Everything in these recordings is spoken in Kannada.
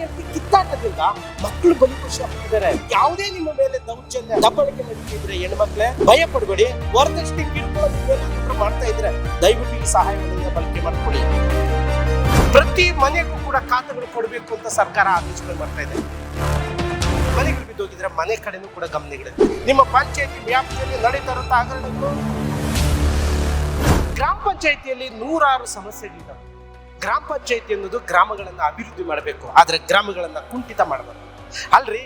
ಹೆಂಡತಿ ಕಿತ್ತಾಟದಿಂದ ಮಕ್ಕಳು ಖುಷಿ ಆಗ್ತಿದ್ದಾರೆ. ಯಾವುದೇ ನಿಮ್ಮ ಮೇಲೆ ದೌರ್ಜನ್ಯ, ದಬ್ಬಳಿಕೆ ನಡೀತಿದ್ರೆ ಹೆಣ್ಮಕ್ಳೆ, ಭಯ ಪಡಬೇಡಿ. ವರದಕ್ಷಿಣೆ ಏನಾದ್ರೂ ಮಾಡ್ತಾ ಇದ್ರೆ ದಯವಿಟ್ಟು ಈ ಸಹಾಯವಾಣಿಯ ಬಳಕೆ ಮಾಡ್ಕೊಳ್ಳಿ. ಪ್ರತಿ ಮನೆಗೂ ಕೂಡ ಖಾತೆಗಳು ಕೊಡಬೇಕು ಅಂತ ಸರ್ಕಾರ ಆದೇಶಗಳು ಮಾಡ್ತಾ ಇದೆ. ಮನೆಗಳು ಬಿದ್ದೋಗಿದ್ರೆ ಮನೆ ಕಡೆನೂ ಕೂಡ ಗಮನ ಗಮನಗಳಿದೆ. ನಿಮ್ಮ ಪಂಚಾಯತಿ ವ್ಯಾಪ್ತಿಯಲ್ಲಿ ನಡೀತಾ ಇರುತ್ತೆ ಗ್ರಾಮ ಪಂಚಾಯತಿಯಲ್ಲಿ ನೂರಾರು ಸಮಸ್ಯೆಗಳಿದ್ದಾವೆ. ಗ್ರಾಮ ಪಂಚಾಯತಿ ಅನ್ನೋದು ಗ್ರಾಮಗಳನ್ನು ಅಭಿವೃದ್ಧಿ ಮಾಡಬೇಕು. ಆದರೆ ಗ್ರಾಮಗಳನ್ನು ಕುಂಠಿತ ಮಾಡಬಾರ್ದು. ಅಲ್ರಿ,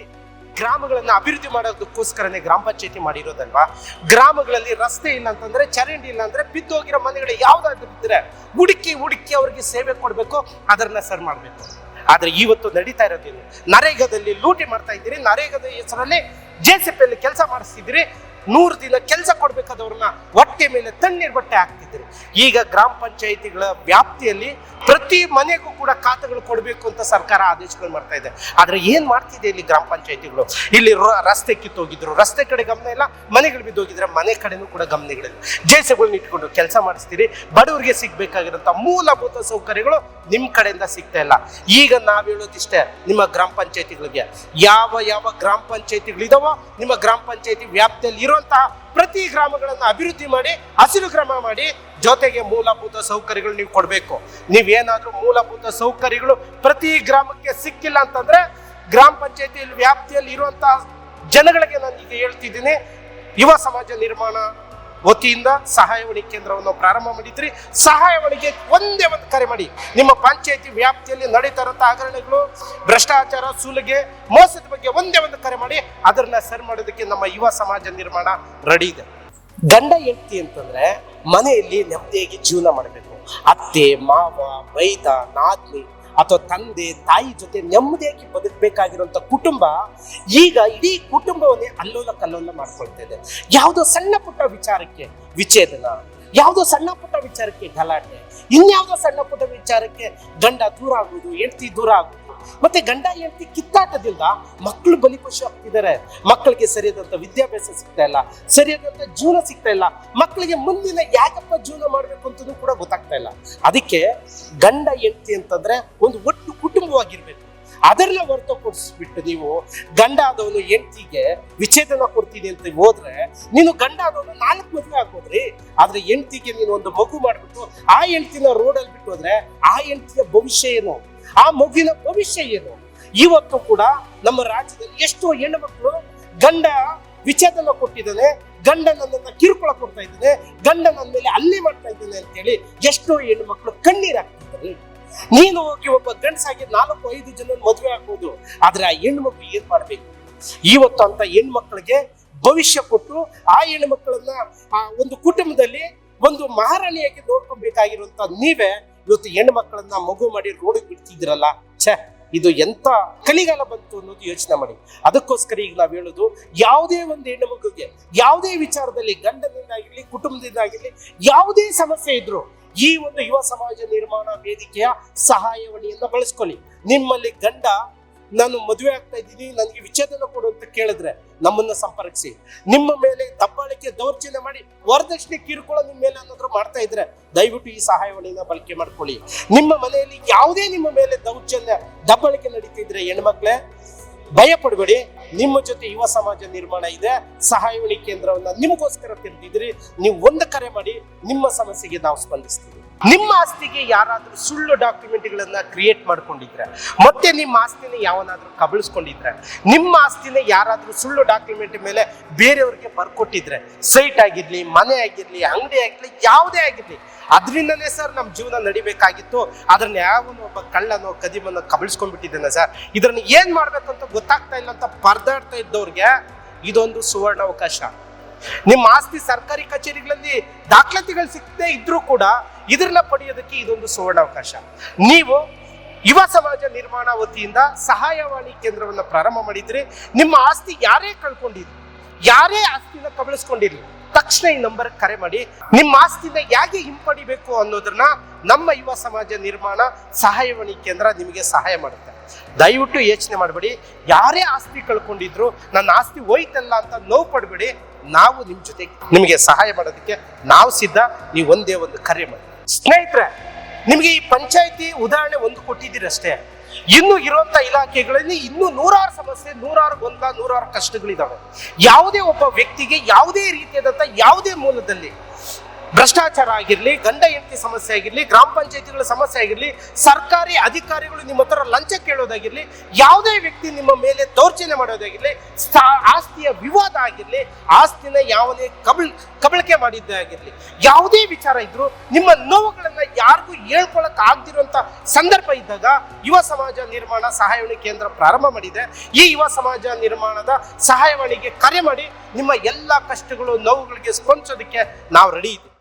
ಗ್ರಾಮಗಳನ್ನು ಅಭಿವೃದ್ಧಿ ಮಾಡೋದಕ್ಕೋಸ್ಕರನೇ ಗ್ರಾಮ ಪಂಚಾಯತಿ ಮಾಡಿರೋದಲ್ವಾ? ಗ್ರಾಮಗಳಲ್ಲಿ ರಸ್ತೆ ಇಲ್ಲ ಅಂತಂದ್ರೆ, ಚರಂಡಿ ಇಲ್ಲ ಅಂದ್ರೆ ಬಿದ್ದೋಗಿರೋ ಮನೆಗಳು ಯಾವ್ದಾದ್ರು ಇದ್ರೆ ಹುಡುಕಿ ಹುಡುಕಿ ಅವ್ರಿಗೆ ಸೇವೆ ಕೊಡಬೇಕು, ಅದನ್ನ ಸರ್ ಮಾಡಬೇಕು. ಆದ್ರೆ ಇವತ್ತು ನಡೀತಾ ಇರೋದೇನು? ನರೇಗಾದಲ್ಲಿ ಲೂಟಿ ಮಾಡ್ತಾ ಇದ್ದೀರಿ, ನರೇಗಾದ ಹೆಸರಲ್ಲಿ ಜೆ ಸಿ ಪಿ ಕೆಲಸ ಮಾಡಿಸ್ತಿದ್ದೀರಿ ನೂರು ದಿನ ಕೆಲಸ ಕೊಡ್ಬೇಕಾದವ್ರನ್ನ ಹೊಟ್ಟೆ ಮೇಲೆ ತಣ್ಣೀರ್ ಬಟ್ಟೆ ಹಾಕ್ತಿದ್ರು. ಈಗ ಗ್ರಾಮ ಪಂಚಾಯಿತಿಗಳ ವ್ಯಾಪ್ತಿಯಲ್ಲಿ ಪ್ರತಿ ಮನೆಗೂ ಕೂಡ ಖಾತೆಗಳು ಕೊಡಬೇಕು ಅಂತ ಸರ್ಕಾರ ಆದೇಶಗಳು ಮಾಡ್ತಾ ಇದೆ. ಆದ್ರೆ ಏನ್ ಮಾಡ್ತಿದೆ ಇಲ್ಲಿ ಗ್ರಾಮ ಪಂಚಾಯಿತಿಗಳು? ಇಲ್ಲಿ ರಸ್ತೆ ಕಿತ್ತೋಗಿದ್ರು. ರಸ್ತೆ ಕಡೆ ಗಮನ ಇಲ್ಲ, ಮನೆಗಳು ಬಿದ್ದೋಗಿದ್ರೆ ಮನೆ ಕಡೆನೂ ಕೂಡ ಗಮನಗಳಿಲ್ಲ ಜೇಸಗಳನ್ನ ಇಟ್ಕೊಂಡು ಕೆಲಸ ಮಾಡಿಸ್ತೀರಿ, ಬಡವರಿಗೆ ಸಿಗ್ಬೇಕಾಗಿರೋಂಥ ಮೂಲಭೂತ ಸೌಕರ್ಯಗಳು ನಿಮ್ ಕಡೆಯಿಂದ ಸಿಗ್ತಾ ಇಲ್ಲ. ಈಗ ನಾವ್ ಹೇಳೋದಿಷ್ಟೇ, ನಿಮ್ಮ ಗ್ರಾಮ ಪಂಚಾಯಿತಿಗಳಿಗೆ. ಯಾವ ಯಾವ ಗ್ರಾಮ ಪಂಚಾಯತಿಗಳಿದಾವೋ, ನಿಮ್ಮ ಗ್ರಾಮ ಪಂಚಾಯಿತಿ ವ್ಯಾಪ್ತಿಯಲ್ಲಿ ಇರುವಂತಹ ಪ್ರತಿ ಗ್ರಾಮಗಳನ್ನು ಅಭಿವೃದ್ಧಿ ಮಾಡಿ, ಹಸಿರು ಗ್ರಾಮ ಮಾಡಿ ಜೊತೆಗೆ ಮೂಲಭೂತ ಸೌಕರ್ಯಗಳು ನೀವು ಕೊಡಬೇಕು. ನೀವೇನಾದ್ರೂ ಮೂಲಭೂತ ಸೌಕರ್ಯಗಳು ಪ್ರತಿ ಗ್ರಾಮಕ್ಕೆ ಸಿಕ್ಕಿಲ್ಲ ಅಂತಂದ್ರೆ ಗ್ರಾಮ ಪಂಚಾಯತಿಯಲ್ಲಿ ವ್ಯಾಪ್ತಿಯಲ್ಲಿ ಇರುವಂತಹ ಜನಗಳಿಗೆ ನಾನು ಈಗ ಹೇಳ್ತಿದ್ದೀನಿ, ಯುವ ಸಮಾಜ ನಿರ್ಮಾಣ ವತಿಯಿಂದ ಸಹಾಯವಾಣಿ ಕೇಂದ್ರವನ್ನು ಪ್ರಾರಂಭ ಮಾಡಿದ್ರಿ. ಸಹಾಯವಾಣಿಗೆ ಒಂದೇ ಒಂದು ಕರೆ ಮಾಡಿ. ನಿಮ್ಮ ಪಂಚಾಯತಿ ವ್ಯಾಪ್ತಿಯಲ್ಲಿ ನಡೀತಾ ಇರುವಂತಹ ಹಗರಣಗಳು, ಭ್ರಷ್ಟಾಚಾರ, ಸುಲಿಗೆ, ಮೋಸದ ಬಗ್ಗೆ ಒಂದೇ ಒಂದು ಕರೆ ಮಾಡಿ. ಅದನ್ನ ಸರಿ ಮಾಡೋದಕ್ಕೆ ನಮ್ಮ ಯುವ ಸಮಾಜ ನಿರ್ಮಾಣ ರೆಡಿ ಇದೆ. ಗಂಡ ಹೆಂಡತಿ ಅಂತಂದ್ರೆ ಮನೆಯಲ್ಲಿ ನೆಮ್ಮದಿಯಾಗಿ ಜೀವನ ಮಾಡಬೇಕು. ಅತ್ತೆ, ಮಾವ, ಮೈದ, ನಾದ್ನಿ ಅಥವಾ ತಂದೆ, ತಾಯಿ ಜೊತೆ ನೆಮ್ಮದಿಯಾಗಿ ಬದುಕಬೇಕಾಗಿರುವಂತ ಕುಟುಂಬ, ಈಗ ಇಡೀ ಕುಟುಂಬವನ್ನೇ ಅಲ್ಲೋಲ ಕಲ್ಲೋಲ ಮಾಡ್ಕೊಳ್ತಾ ಇದೆ. ಯಾವುದೋ ಸಣ್ಣ ಪುಟ್ಟ ವಿಚಾರಕ್ಕೆ ವಿಚ್ಛೇದನ, ಯಾವುದೋ ಸಣ್ಣ ಪುಟ್ಟ ವಿಚಾರಕ್ಕೆ ಗಲಾಟೆ, ಇನ್ಯಾವುದೋ ಸಣ್ಣ ಪುಟ್ಟ ವಿಚಾರಕ್ಕೆ ಗಂಡ ದೂರ ಆಗುವುದು, ಹೆಂಡತಿ ದೂರ ಆಗುದು ಮತ್ತೆ ಗಂಡ ಹೆಂಡತಿ ಕಿತ್ತಾಟದಿಂದ ಮಕ್ಕಳು ಬಲಿಪಶು ಆಗ್ತಿದ್ದಾರೆ ಮಕ್ಕಳಿಗೆ ಸರಿಯಾದಂತ ವಿದ್ಯಾಭ್ಯಾಸ ಸಿಗ್ತಾ ಇಲ್ಲ, ಸರಿಯಾದಂತ ಜೀವನ ಸಿಗ್ತಾ ಇಲ್ಲ. ಮಕ್ಕಳಿಗೆ ಮುಂದಿನ ಯಾಕಪ್ಪ ಜೀವನ ಮಾಡ್ಬೇಕು ಅಂತಲೂ ಕೂಡ ಗೊತ್ತಾಗ್ತಾ ಇಲ್ಲ. ಅದಕ್ಕೆ ಗಂಡ ಹೆಂಡತಿ ಅಂತಂದ್ರೆ ಒಂದು ಒಟ್ಟು ಕುಟುಂಬವಾಗಿರ್ಬೇಕು. ಅದರಲ್ಲೇ ಹೊರತು ಕೊಡಿಸ್ಬಿಟ್ಟು ನೀವು ಗಂಡ ಆದವನು ಹೆಂಡತಿಗೆ ವಿಚ್ಛೇದನ ಕೊಡ್ತೀನಿ ಅಂತ ಹೋದ್ರೆ, ನೀನು ಗಂಡ ಆದವನು ನಾಲ್ಕು ಮದುವೆ ಆಗ್ಬೋದ್ರಿ. ಆದ್ರೆ ಹೆಂಡತಿಗೆ ನೀನು ಒಂದು ಮಗು ಮಾಡ್ಬಿಟ್ಟು ಆ ಹೆಂಡತಿನ ರೋಡಲ್ಲಿ ಬಿಟ್ಟು ಹೋದ್ರೆ ಆ ಹೆಂಡತಿಯ ಭವಿಷ್ಯ ಏನು? ಆ ಮಗುವಿನ ಭವಿಷ್ಯ ಏನು? ಇವತ್ತು ಕೂಡ ನಮ್ಮ ರಾಜ್ಯದಲ್ಲಿ ಎಷ್ಟೋ ಹೆಣ್ಣು ಮಕ್ಕಳು ಗಂಡ ವಿಚ್ಛೇದನ ಕೊಟ್ಟಿದ್ದಾನೆ, ಗಂಡ ನನ್ನನ್ನ ಕಿರುಕುಳ ಕೊಡ್ತಾ ಇದ್ದಾನೆ, ಗಂಡ ನನ್ನ ಮೇಲೆ ಹಲ್ಲೆ ಮಾಡ್ತಾ ಇದ್ದಾನೆ ಅಂತೇಳಿ ಎಷ್ಟೋ ಹೆಣ್ಣು ಮಕ್ಕಳು ಕಣ್ಣೀರಾಗ್ತಿದ್ದಾರೆ ನೀನು ಹೋಗಿ ಒಬ್ಬ ಗಂಡಸಾಗಿ ನಾಲ್ಕು, ಐದು ಜನ ಮದುವೆ ಆಗ್ಬೋದು, ಆದ್ರೆ ಆ ಹೆಣ್ಣು ಮಕ್ಕಳು ಏನ್ ಮಾಡ್ಬೇಕು? ಇವತ್ತು ಅಂತ ಹೆಣ್ಮಕ್ಳಿಗೆ ಭವಿಷ್ಯ ಕೊಟ್ಟು ಆ ಹೆಣ್ಣು ಮಕ್ಕಳನ್ನ ಆ ಒಂದು ಕುಟುಂಬದಲ್ಲಿ ಒಂದು ಮಹಾರಾಣಿಯಾಗಿ ನೋಡ್ಕೊಬೇಕಾಗಿರುವಂತ ನೀವೇ ಇವತ್ತು ಹೆಣ್ಣು ಮಕ್ಕಳನ್ನ ಮಗು ಮಾಡಿ ರೋಡಿಗೆ ಬಿಡ್ತಿದ್ರಲ್ಲ ಛೇ, ಇದು ಎಂತ ಕಲಿಗಾಲ ಬಂತು ಅನ್ನೋದು ಯೋಚನೆ ಮಾಡಿ. ಅದಕ್ಕೋಸ್ಕರ ಈಗ ನಾವು ಹೇಳೋದು, ಯಾವುದೇ ಒಂದು ಹೆಣ್ಣು ಮಗುಗೆ ಯಾವುದೇ ವಿಚಾರದಲ್ಲಿ ಗಂಡನಿಂದಾಗಿರ್ಲಿ, ಕುಟುಂಬದಿಂದಾಗಿರ್ಲಿ, ಯಾವುದೇ ಸಮಸ್ಯೆ ಇದ್ರು ಈ ಒಂದು ಯುವ ಸಮಾಜ ನಿರ್ಮಾಣ ವೇದಿಕೆಯ ಸಹಾಯವಾಣಿಯನ್ನ ಬಳಸ್ಕೊಳ್ಳಿ. ನಿಮ್ಮಲ್ಲಿ ಗಂಡ ನಾನು ಮದುವೆ ಆಗ್ತಾ ಇದ್ದೀನಿ, ನನಗೆ ವಿಚ್ಛೇದನ ಕೊಡು ಅಂತ ಕೇಳಿದ್ರೆ ನಮ್ಮನ್ನ ಸಂಪರ್ಕಿಸಿ. ನಿಮ್ಮ ಮೇಲೆ ದಬ್ಬಾಳಿಕೆ ದೌರ್ಜನ್ಯ ಮಾಡಿ ವರದಕ್ಷಿಣೆ ಕಿರುಕುಳ ನಿಮ್ಮ ಮೇಲೆ ಅನ್ನೋದ್ರು ಮಾಡ್ತಾ ಇದ್ರೆ ದಯವಿಟ್ಟು ಈ ಸಹಾಯವಾಣಿನ ಬಳಕೆ ಮಾಡ್ಕೊಳ್ಳಿ. ನಿಮ್ಮ ಮನೆಯಲ್ಲಿ ಯಾವುದೇ ನಿಮ್ಮ ಮೇಲೆ ದೌರ್ಜನ್ಯ, ದಬ್ಬಾಳಿಕೆ ನಡೀತಿದ್ರೆ ಹೆಣ್ಮಕ್ಳೇ, ಭಯ ಪಡಬೇಡಿ. ನಿಮ್ಮ ಜೊತೆ ಯುವ ಸಮಾಜ ನಿರ್ಮಾಣ ಇದೆ. ಸಹಾಯವಾಣಿ ಕೇಂದ್ರವನ್ನ ನಿಮಗೋಸ್ಕರ ತೆರೆದಿದ್ರಿ ನೀವು ಒಂದು ಕರೆ ಮಾಡಿ ನಿಮ್ಮ ಸಮಸ್ಯೆಗೆ ನಾವು ಸ್ಪಂದಿಸ್ತೀವಿ. ನಿಮ್ಮ ಆಸ್ತಿಗೆ ಯಾರಾದರೂ ಸುಳ್ಳು ಡಾಕ್ಯುಮೆಂಟ್ಗಳನ್ನ ಕ್ರಿಯೇಟ್ ಮಾಡ್ಕೊಂಡಿದ್ರೆ, ಮತ್ತೆ ನಿಮ್ಮ ಆಸ್ತಿನ ಯಾವನಾದ್ರೂ ಕಬಳಿಸ್ಕೊಂಡಿದ್ರೆ, ನಿಮ್ಮ ಆಸ್ತಿನ ಯಾರಾದರೂ ಸುಳ್ಳು ಡಾಕ್ಯುಮೆಂಟ್ ಮೇಲೆ ಬೇರೆಯವ್ರಿಗೆ ಬರ್ಕೊಟ್ಟಿದ್ರೆ ಸೈಟ್ ಆಗಿರ್ಲಿ, ಮನೆ ಆಗಿರ್ಲಿ, ಅಂಗಡಿ ಆಗಿರ್ಲಿ, ಯಾವುದೇ ಆಗಿರ್ಲಿ, ಅದರಿಂದನೇ ಸರ್ ನಮ್ಮ ಜೀವನ ನಡಿಬೇಕಾಗಿತ್ತು. ಅದನ್ನ ಯಾವನು ಒಬ್ಬ ಕಳ್ಳನೋ ಕದಿಮನೋ ಕಬಳಿಸ್ಕೊಂಡ್ಬಿಟ್ಟಿದ್ದೇನೆ ಸರ್. ಇದನ್ನ ಏನ್ ಮಾಡ್ಬೇಕಂತ ಗೊತ್ತಾಗ್ತಾ ಇಲ್ಲ ಅಂತ ಪರದಾಡ್ತಾ ಇದ್ದವ್ರಿಗೆ ಇದೊಂದು ಸುವರ್ಣ ಅವಕಾಶ ನಿಮ್ಮ ಆಸ್ತಿ ಸರ್ಕಾರಿ ಕಚೇರಿಗಳಲ್ಲಿ ದಾಖಲಾತಿಗಳು ಸಿಗದೆ ಇದ್ರೂ ಕೂಡ ಇದನ್ನ ಪಡೆಯೋದಕ್ಕೆ ಇದೊಂದು ಸುವರ್ಣಾವಕಾಶ. ನೀವು ಯುವ ಸಮಾಜ ನಿರ್ಮಾಣ ವತಿಯಿಂದ ಸಹಾಯವಾಣಿ ಕೇಂದ್ರವನ್ನು ಪ್ರಾರಂಭ ಮಾಡಿದ್ರೆ ನಿಮ್ಮ ಆಸ್ತಿ ಯಾರೇ ಕಳ್ಕೊಂಡಿದ್ರು, ಯಾರೇ ಆಸ್ತಿನ ಕಬಳಿಸ್ಕೊಂಡಿರ್ಲಿ ತಕ್ಷಣ ಈ ನಂಬರ್ ಕರೆ ಮಾಡಿ ನಿಮ್ಮ ಆಸ್ತಿನ ಹೇಗೆ ಹಿಂಪಡಿಬೇಕು ಅನ್ನೋದನ್ನ ನಮ್ಮ ಯುವ ಸಮಾಜ ನಿರ್ಮಾಣ ಸಹಾಯವಾಣಿ ಕೇಂದ್ರ ನಿಮಗೆ ಸಹಾಯ ಮಾಡುತ್ತೆ. ದಯವಿಟ್ಟು ಯೋಚನೆ ಮಾಡಬೇಡಿ. ಯಾರೇ ಆಸ್ತಿ ಕಳ್ಕೊಂಡಿದ್ರು, ನನ್ನ ಆಸ್ತಿ ಹೋಯ್ತಲ್ಲ ಅಂತ ನೋವು ಪಡಬೇಡಿ. ನಾವು ನಿಮ್ ಜೊತೆ ನಿಮಗೆ ಸಹಾಯ ಮಾಡೋದಕ್ಕೆ ನಾವು ಸಿದ್ಧ. ನೀವು ಒಂದೇ ಒಂದು ಕರೆ ಮಾಡಿ. ಸ್ನೇಹಿತರೆ, ನಿಮಗೆ ಈ ಪಂಚಾಯತಿ ಉದಾಹರಣೆ ಒಂದು ಕೊಟ್ಟಿದ್ದೀರಷ್ಟೇ ಇನ್ನು ಇರುವಂತ ಇಲಾಖೆಗಳಲ್ಲಿ ಇನ್ನೂ ನೂರಾರು ಸಮಸ್ಯೆ, ನೂರಾರು ಗೊಂದಲ, ನೂರಾರು ಕಷ್ಟಗಳಿದಾವೆ. ಯಾವುದೇ ಒಬ್ಬ ವ್ಯಕ್ತಿಗೆ ಯಾವುದೇ ರೀತಿಯಾದಂಥ ಯಾವುದೇ ಮೂಲದಲ್ಲಿ ಭ್ರಷ್ಟಾಚಾರ ಆಗಿರಲಿ, ಗಂಡ ಹೆಂಡತಿ ಸಮಸ್ಯೆ ಆಗಿರಲಿ, ಗ್ರಾಮ ಪಂಚಾಯತಿಗಳ ಸಮಸ್ಯೆ ಆಗಿರಲಿ, ಸರ್ಕಾರಿ ಅಧಿಕಾರಿಗಳು ನಿಮ್ಮ ಹತ್ರ ಲಂಚ ಕೇಳೋದಾಗಿರಲಿ, ಯಾವುದೇ ವ್ಯಕ್ತಿ ನಿಮ್ಮ ಮೇಲೆ ದೌರ್ಜನ್ಯ ಮಾಡೋದಾಗಿರಲಿ ಆಸ್ತಿಯ ವಿವಾದ ಆಗಿರಲಿ, ಆಸ್ತಿನ ಯಾವುದೇ ಕಬಳ್, ಕಬಳಿಕೆ ಮಾಡಿದ್ದೇ ಆಗಿರಲಿ, ಯಾವುದೇ ವಿಚಾರ ಇದ್ರು ನಿಮ್ಮ ನೋವುಗಳನ್ನು ಯಾರಿಗೂ ಹೇಳ್ಕೊಳಕ್ ಆಗ್ದಿರುವಂತ ಸಂದರ್ಭ ಇದ್ದಾಗ ಯುವ ಸಮಾಜ ನಿರ್ಮಾಣ ಸಹಾಯವಾಣಿ ಕೇಂದ್ರ ಪ್ರಾರಂಭ ಮಾಡಿದೆ. ಈ ಯುವ ಸಮಾಜ ನಿರ್ಮಾಣದ ಸಹಾಯವಾಣಿಗೆ ಕರೆ ಮಾಡಿ ನಿಮ್ಮ ಎಲ್ಲ ಕಷ್ಟಗಳು, ನೋವುಗಳಿಗೆ ಸ್ಪಂದಿಸೋದಕ್ಕೆ ನಾವು ರೆಡಿ ಇದ್ದೀವಿ.